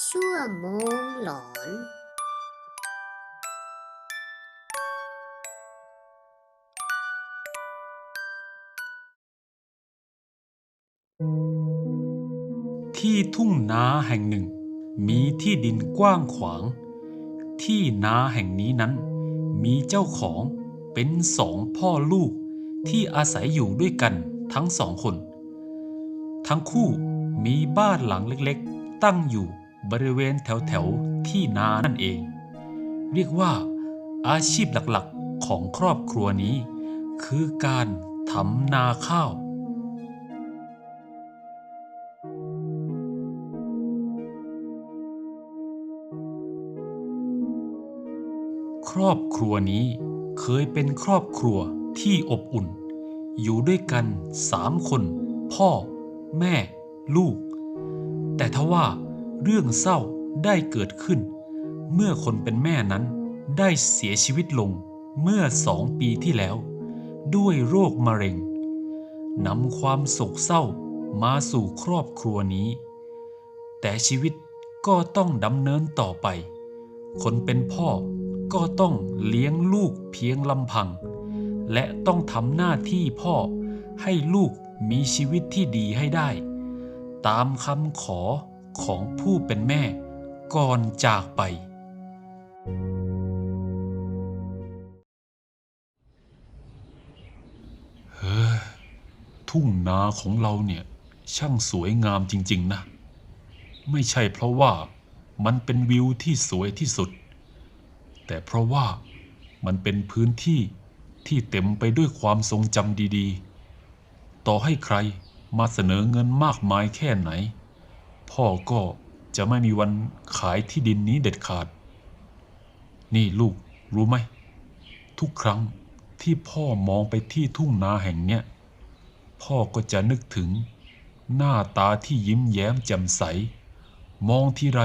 ชั่วโมงหลอน ที่ทุ่งนาแห่งหนึ่ง มีที่ดินกว้างขวาง ที่นาแห่งนี้นั้น มีเจ้าของเป็นสองพ่อลูกที่อาศัยอยู่ด้วยกันทั้งสองคน ทั้งคู่มีบ้านหลังเล็กๆ ตั้งอยู่ บริเวณแถวๆที่นานั่นเอง เรียกว่า อาชีพหลักๆของครอบครัวนี้ คือการทำนาข้าว ครอบครัวนี้เคยเป็นครอบครัวที่อบอุ่น อยู่ด้วยกันสามคน พ่อ แม่ ลูก แต่ทว่า เรื่องเศร้าได้เกิดขึ้น เมื่อคนเป็นแม่นั้นได้เสียชีวิตลงเมื่อสองปีที่แล้ว ด้วยโรคมะเร็งนำความโศกเศร้ามาสู่ครอบครัวนี้ แต่ชีวิตก็ต้องดำเนินต่อไป คนเป็นพ่อก็ต้องเลี้ยงลูกเพียงลำพัง และต้องทำหน้าที่พ่อให้ลูกมีชีวิตที่ดีให้ได้ ตามคำขอ ของผู้เป็นแม่ก่อนจากไป เฮ้ยทุ่งนาของเราเนี่ย ช่างสวยงามจริง ๆ นะ ไม่ใช่เพราะว่ามันเป็นวิวที่สวยที่สุด แต่เพราะว่ามันเป็นพื้นที่ที่เต็มไปด้วยความทรงจำดี ๆ ต่อให้ใครมาเสนอเงินมากมายแค่ไหน พ่อก็จะไม่มีวันขายที่ดินนี้เด็ดขาด นี่ลูกรู้ไหม ทุกครั้งที่พ่อมองไปที่ทุ่งนาแห่งเนี้ย พ่อก็จะนึกถึง หน้าตาที่ยิ้มแย้มแจ่มใส มองที่ไร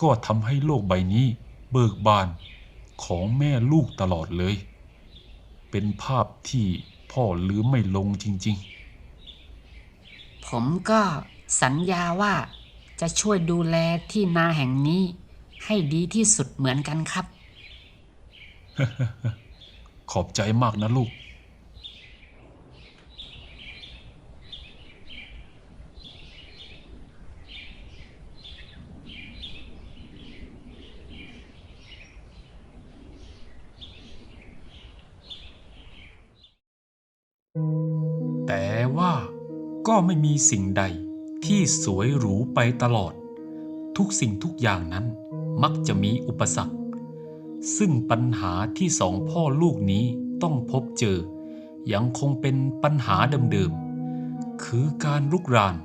ก็ทำให้โลกใบนี้เบิกบานของแม่ลูกตลอดเลย เป็นภาพที่พ่อลืมไม่ลงจริง ๆ ผมก็ สัญญาว่าจะช่วยดูแลที่นาแห่งนี้ ให้ดีที่สุดเหมือนกันครับ ขอบใจมากนะลูก แต่ว่าก็ไม่มีสิ่งใด ที่สวยหรูไปตลอด ทุกสิ่งทุกอย่างนั้นมักจะมีอุปสรรค ซึ่งปัญหาที่สองพ่อลูกนี้ต้องพบเจอ ยังคงเป็นปัญหาเดิมๆ คือการลุกราน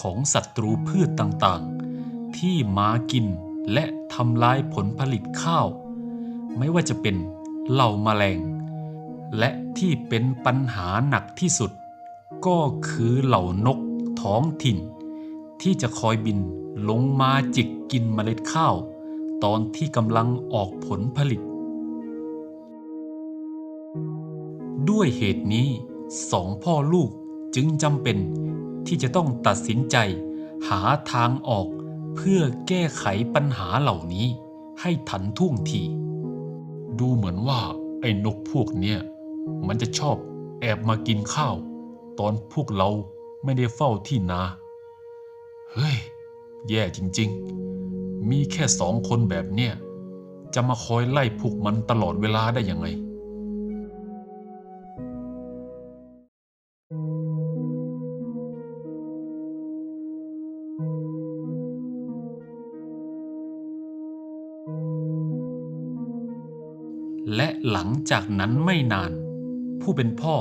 ของศัตรูพืชต่างๆ ที่มากินและทำลายผลผลิตข้าว ไม่ว่าจะเป็นเหล่าแมลง และที่เป็นปัญหาหนักที่สุด ก็คือเหล่านกท้องถิ่น ที่จะคอยบินลงมาจิกกินเมล็ดข้าว ตอนที่กำลังออกผลผลิต ด้วยเหตุนี้สองพ่อลูกจึงจำเป็นที่จะต้องตัดสินใจ หาทางออกเพื่อแก้ไขปัญหาเหล่านี้ให้ทันท่วงที ดูเหมือนว่าไอ้นกพวกเนี้ยมันจะชอบแอบมากินข้าว ตอนพวกเราไม่ได้เฝ้าที่นา เฮ้ย แย่จริงๆ มีแค่สองคนแบบเนี้ยจะมาคอยไล่พวกมันตลอดเวลาได้ยังไง และหลังจากนั้นไม่นาน ผู้เป็นพ่อ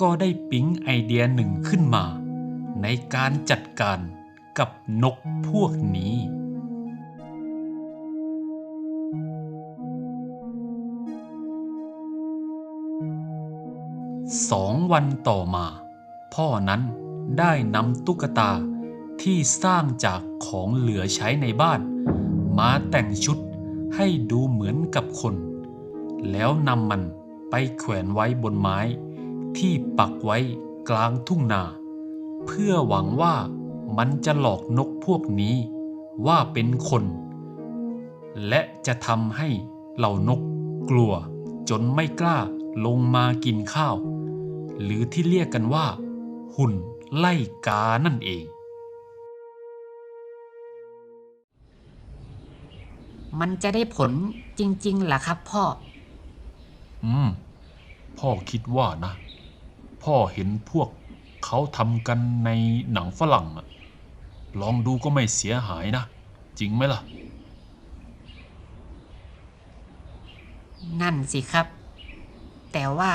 ก็ได้ปิ๊งไอเดียหนึ่งขึ้นมา ในการจัดการ กับนกพวกนี้ สองวันต่อมา พ่อนั้นได้นำตุ๊กตาที่สร้างจากของเหลือใช้ในบ้าน มาแต่งชุดให้ดูเหมือนกับคน แล้วนำมันไปแขวนไว้บนไม้ ที่ปักไว้กลางทุ่งนา เพื่อหวังว่า มันจะหลอกนกพวกนี้ว่าเป็นคน และจะทำให้เหล่านกกลัวจนไม่กล้าลงมากินข้าว หรือที่เรียกกันว่า หุ่นไล่กานั่นเอง มันจะได้ผลจริงๆเหรอครับพ่อ อืม พ่อคิดว่านะ พ่อเห็นพวกเขาทำกันในหนังฝรั่งอะ ลองดูก็ไม่เสียหายนะ จริงไหมล่ะ นั่นสิครับ แต่ว่า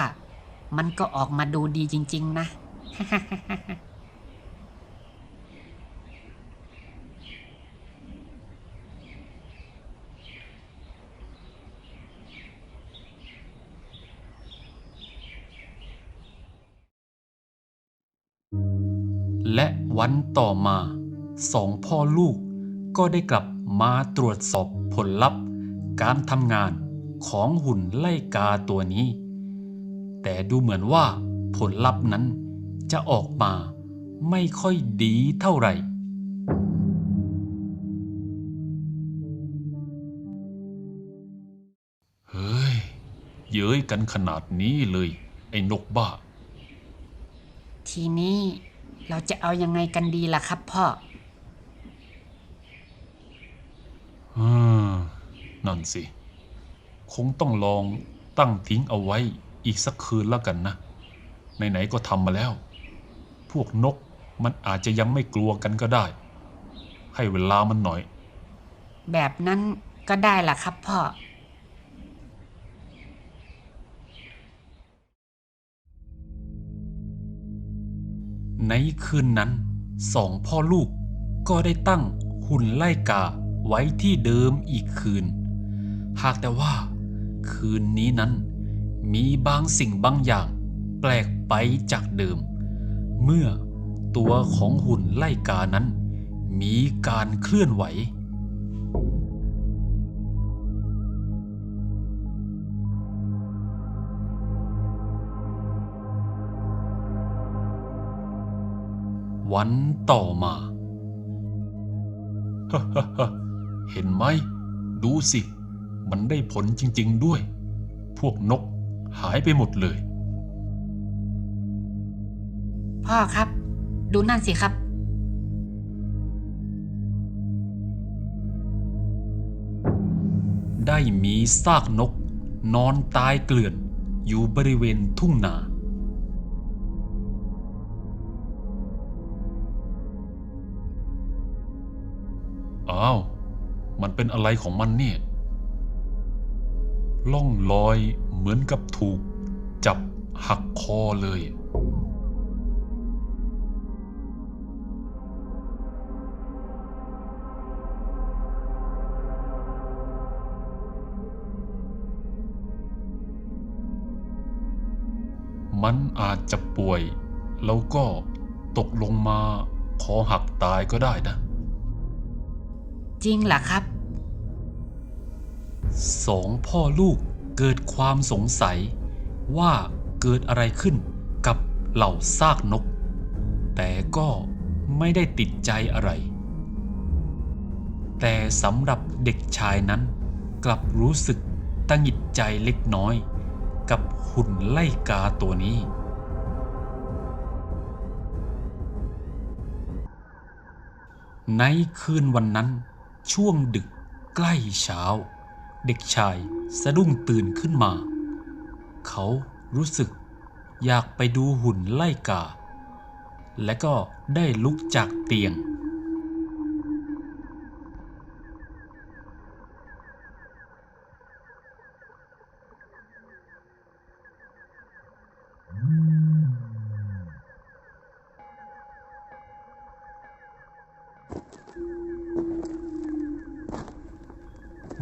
มันก็ออกมาดูดีจริง ๆ นะ และวันต่อมา สองพ่อลูกก็ได้กลับมาตรวจสอบผลลัพธ์ การทำงานของหุ่นไล่กาตัวนี้ แต่ดูเหมือนว่าผลลัพธ์นั้นจะออกมาไม่ค่อยดีเท่าไหร่ เฮ้ย เย้ยกันขนาดนี้เลย ไอ้นกบ้า ทีนี้เราจะเอายังไงกันดีล่ะครับพ่ออืม นั่นสิ คงต้องลองตั้งทิ้งเอาไว้อีกสักคืนแล้วกันนะ ไหนๆก็ทำมาแล้ว พวกนกมันอาจจะยังไม่กลัวกันก็ได้ ให้เวลามันหน่อย แบบนั้นก็ได้ล่ะครับพ่อในคืนนั้นสองพ่อลูกก็ได้ตั้งหุ่นไล่กาไว้ที่เดิมอีกคืน หากแต่ว่า คืนนี้นั้น มีบางสิ่งบางอย่าง แปลกไปจากเดิม เมื่อตัวของหุ่นไล่กานั้น มีการเคลื่อนไหววันต่อมา เห็นไหม ดูสิ มันได้ผลจริง ๆ ด้วย พวกนกหายไปหมดเลย พ่อครับ ดูนั่นสิครับ ได้มีซากนก นอนตายเกลื่อน อยู่บริเวณทุ่งนาอ้าว มันเป็นอะไรของมันเนี่ย ล่องลอยเหมือนกับถูกจับหักคอเลย มันอาจจะป่วย แล้วก็ตกลงมาคอหักตายก็ได้นะ จริงเหรอครับ สองพ่อลูกเกิดความสงสัยว่าเกิดอะไรขึ้นกับเหล่าซากนก แต่ก็ไม่ได้ติดใจอะไร แต่สำหรับเด็กชายนั้น กลับรู้สึกตังหิดใจเล็กน้อย กับหุ่นไล่กาตัวนี้ ในคืนวันนั้นช่วงดึกใกล้เช้า เด็กชายสะดุ้งตื่นขึ้นมา เขารู้สึกอยากไปดูหุ่นไล่กา และก็ได้ลุกจากเตียง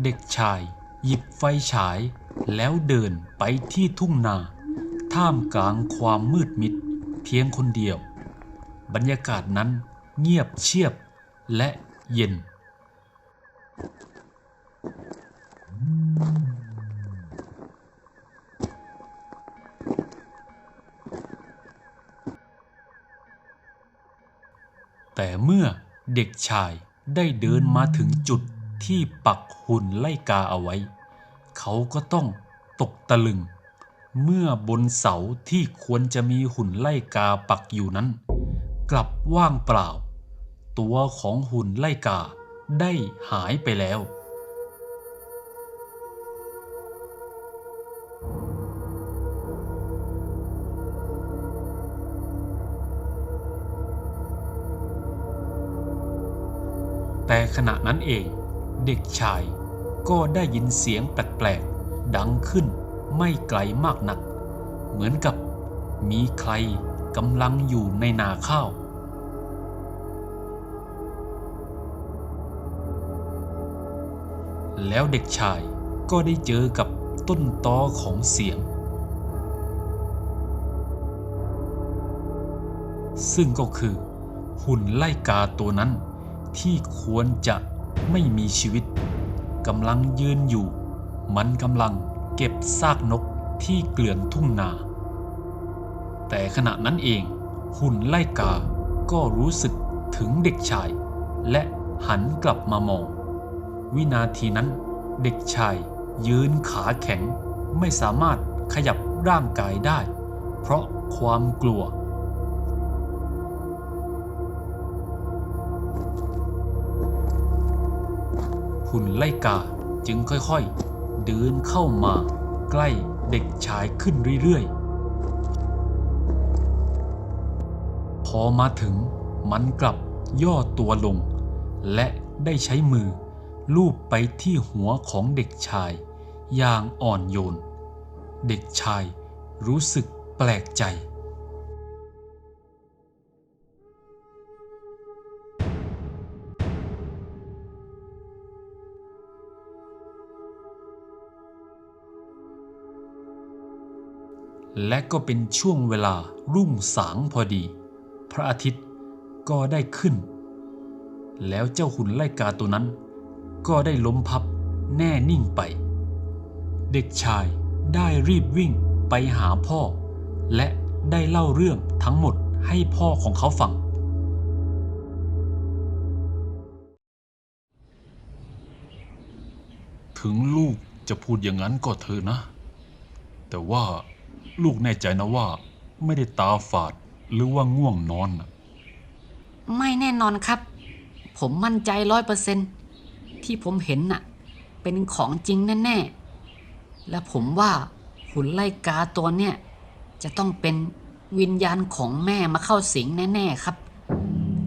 เด็กชาย หยิบไฟฉาย แล้วเดินไปที่ทุ่งนา ท่ามกลางความมืดมิด เพียงคนเดียว บรรยากาศนั้นเงียบเชียบและเย็น แต่เมื่อเด็กชายได้เดินมาถึงจุด ที่ปักหุ่นไล่กาเอาไว้ เขาก็ต้องตกตะลึง เมื่อบนเสาที่ควรจะมีหุ่นไล่กาปักอยู่นั้น กลับว่างเปล่า ตัวของหุ่นไล่กาได้หายไปแล้วแต่ขณะนั้นเอง เด็กชายก็ได้ยินเสียงแปลกๆ ดังขึ้นไม่ไกลมากนัก เหมือนกับมีใครกำลังอยู่ในนาข้าว แล้วเด็กชายก็ได้เจอกับต้นตอของเสียง ซึ่งก็คือหุ่นไล่กาตัวนั้นที่ควรจะ ไม่มีชีวิตกำลังยืนอยู่ มันกำลังเก็บซากนกที่เกลื่อนทุ่งนา แต่ขณะนั้นเองหุ่นไล่กาก็รู้สึกถึงเด็กชาย และหันกลับมามอง วินาทีนั้นเด็กชายยืนขาแข็งไม่สามารถขยับร่างกายได้ เพราะความกลัว หุ่นไล่กาจึงค่อยๆ เดินเข้ามาใกล้เด็กชายขึ้นเรื่อยๆ พอมาถึงมันกลับย่อตัวลง และได้ใช้มือลูบไปที่หัวของเด็กชาย อย่างอ่อนโยน เด็กชายรู้สึกแปลกใจ และก็เป็นช่วงเวลารุ่งสางพอดี พระอาทิตย์ก็ได้ขึ้น แล้วเจ้าหุ่นไล่กาตัวนั้น ก็ได้ล้มพับแน่นิ่งไป เด็กชายได้รีบวิ่งไปหาพ่อ และได้เล่าเรื่องทั้งหมดให้พ่อของเขาฟัง ถึงลูกจะพูดอย่างนั้นก็เถอะนะ แต่ว่า ลูกแน่ใจนะว่า ไม่ได้ตาฝาดหรือว่าง่วงนอนน่ะไม่แน่นอนครับ ผมมั่นใจร้อยเปอร์เซนที่ผมเห็นน่ะ เป็นของจริงแน่ๆ และผมว่าหุ่นไล่กาตัวเนี่ย จะต้องเป็นวิญญาณของแม่มาเข้าสิงแน่ๆครับ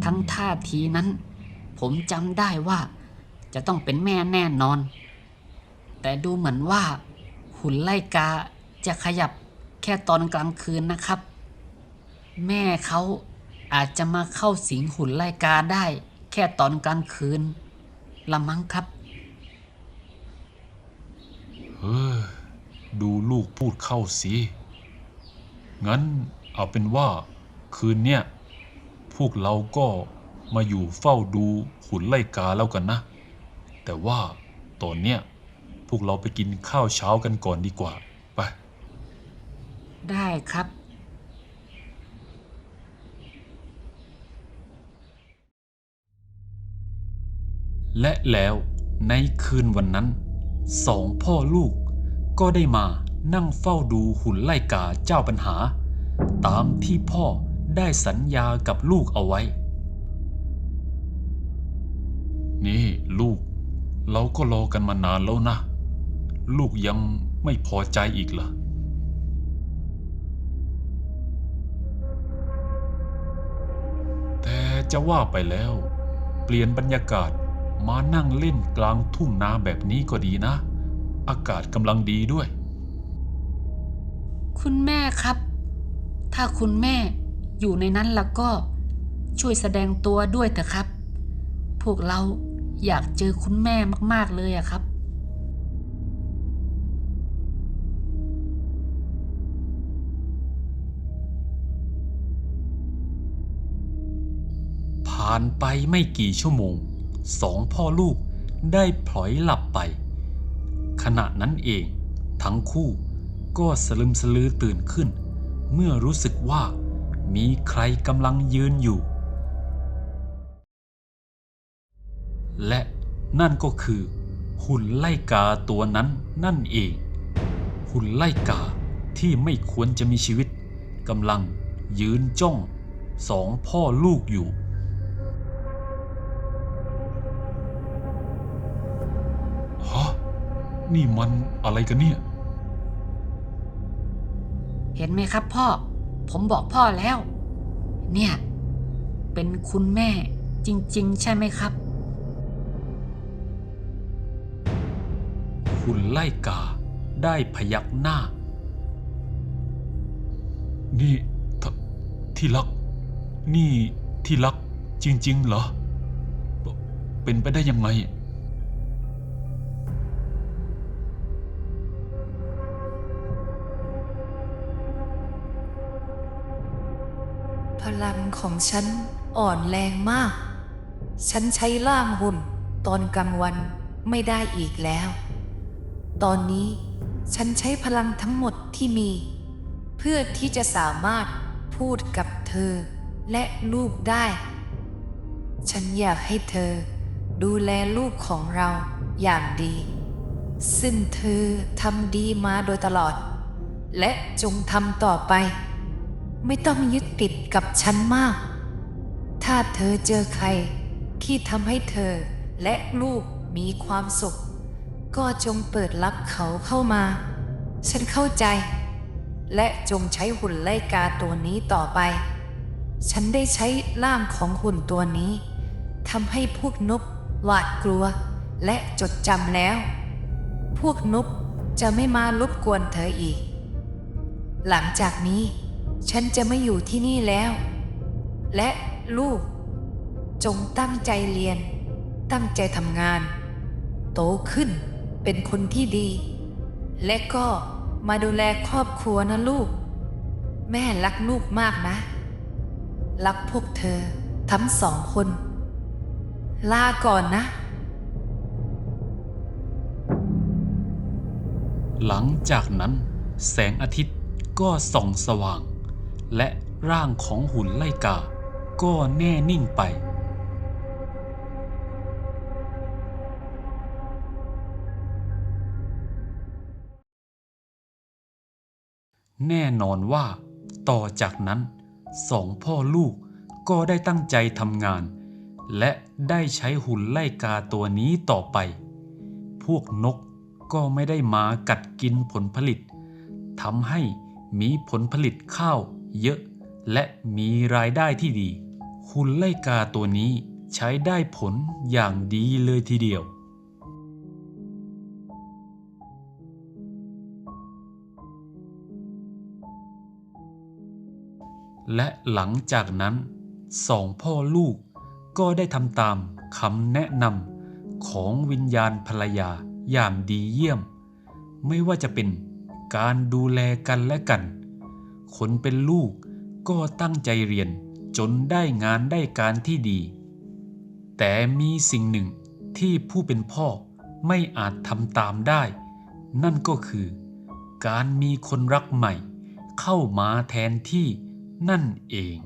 ทั้งท่าทีนั้น ผมจำได้ว่า จะต้องเป็นแม่แน่นอน แต่ดูเหมือนว่าหุ่นไล่กาจะขยับ ค่ตอนกลางคืนนะครับ แม่เขาอาจจะมาเข้าสิงหุ่นไล่กาได้ แค่ตอนกลางคืนละมั้งครับเฮ้ดูลูกพูดเข้าสิ งั้นเอาเป็นว่าคืนเนี้ยพวกเราก็มาอยู่เฝ้าดูหุ่นไล่กาแล้วกันนะ แต่ว่าตอนเนี้ยพวกเราไปกินข้าวเช้ากันก่อนดีกว่า ได้ครับ และแล้วในคืนวันนั้นสองพ่อลูกก็ได้มานั่งเฝ้าดูหุ่นไล่กาเจ้าปัญหา ตามที่พ่อได้สัญญากับลูกเอาไว้ นี่ลูก เราก็รอกันมานานแล้วนะ ลูกยังไม่พอใจอีกเหรอ จะว่าไปแล้ว เปลี่ยนบรรยากาศมานั่งเล่นกลางทุ่งนาแบบนี้ก็ดีนะ อากาศกำลังดีด้วย คุณแม่ครับ ถ้าคุณแม่อยู่ในนั้นแล้วก็ช่วยแสดงตัวด้วยเถอะครับ พวกเราอยากเจอคุณแม่มากๆเลยอะครับ ผ่านไปไม่กี่ชั่วโมงสองพ่อลูกได้พลอยหลับไป ขณะนั้นเอง ทั้งคู่ก็สลึมสลือตื่นขึ้น เมื่อรู้สึกว่ามีใครกำลังยืนอยู่ และนั่นก็คือ หุ่นไล่กาตัวนั้นนั่นเอง หุ่นไล่กาที่ไม่ควรจะมีชีวิตกำลังยืนจ้องสองพ่อลูกอยู่ นี่มันอะไรกันเนี่ย เห็นไหมครับพ่อ ผมบอกพ่อแล้ว เนี่ย เป็นคุณแม่จริง ๆ ใช่ไหมครับหุ่นไล่กาได้พยักหน้า นี่ทที่รัก นี่ที่รักจริง ๆ เหรอ เปเป็นไปได้ยังไง ของฉันอ่อนแรงมาก ฉันใช้ล่างหุ่นตอนกลางวันไม่ได้อีกแล้ว ตอนนี้ฉันใช้พลังทั้งหมดที่มี เพื่อที่จะสามารถพูดกับเธอและลูกได้ ฉันอยากให้เธอดูแลลูกของเราอย่างดี ซึ่งเธอทำดีมาโดยตลอด และจงทำต่อไป ไม่ต้องยึดติดกับฉันมาก ถ้าเธอเจอใครที่ทำให้เธอและลูกมีความสุข ก็จงเปิดรับเขาเข้ามา ฉันเข้าใจ และจงใช้หุ่นไล่กาตัวนี้ต่อไป ฉันได้ใช้ร่างของหุ่นตัวนี้ทำให้พวกนกหวาดกลัวและจดจำแล้ว พวกนกจะไม่มารบกวนเธออีก หลังจากนี้ ฉันจะไม่อยู่ที่นี่แล้ว และลูก จงตั้งใจเรียน ตั้งใจทำงาน โตขึ้นเป็นคนที่ดี และก็มาดูแลครอบครัวนะลูก แม่รักลูกมากนะ รักพวกเธอทั้งสองคน ลาก่อนนะ หลังจากนั้นแสงอาทิตย์ก็ส่องสว่าง และร่างของหุ่นไล่กา ก็แน่นิ่งไป แน่นอนว่า ต่อจากนั้นสองพ่อลูกก็ได้ตั้งใจทำงาน และได้ใช้หุ่นไล่กาตัวนี้ต่อไป พวกนกก็ไม่ได้มากัดกินผลผลิตทำให้มีผลผลิตข้าว เยอะและมีรายได้ที่ดี หุ่นไล่กาตัวนี้ใช้ได้ผลอย่างดีเลยทีเดียวและหลังจากนั้นสองพ่อลูกก็ได้ทำตามคำแนะนำของวิญญาณภรรยาอย่างดีเยี่ยม ไม่ว่าจะเป็นการดูแลกันและกัน คนเป็นลูกก็ตั้งใจเรียนจนได้งานได้การที่ดี แต่มีสิ่งหนึ่งที่ผู้เป็นพ่อไม่อาจทำตามได้ นั่นก็คือ การมีคนรักใหม่ เข้ามาแทนที่นั่นเอง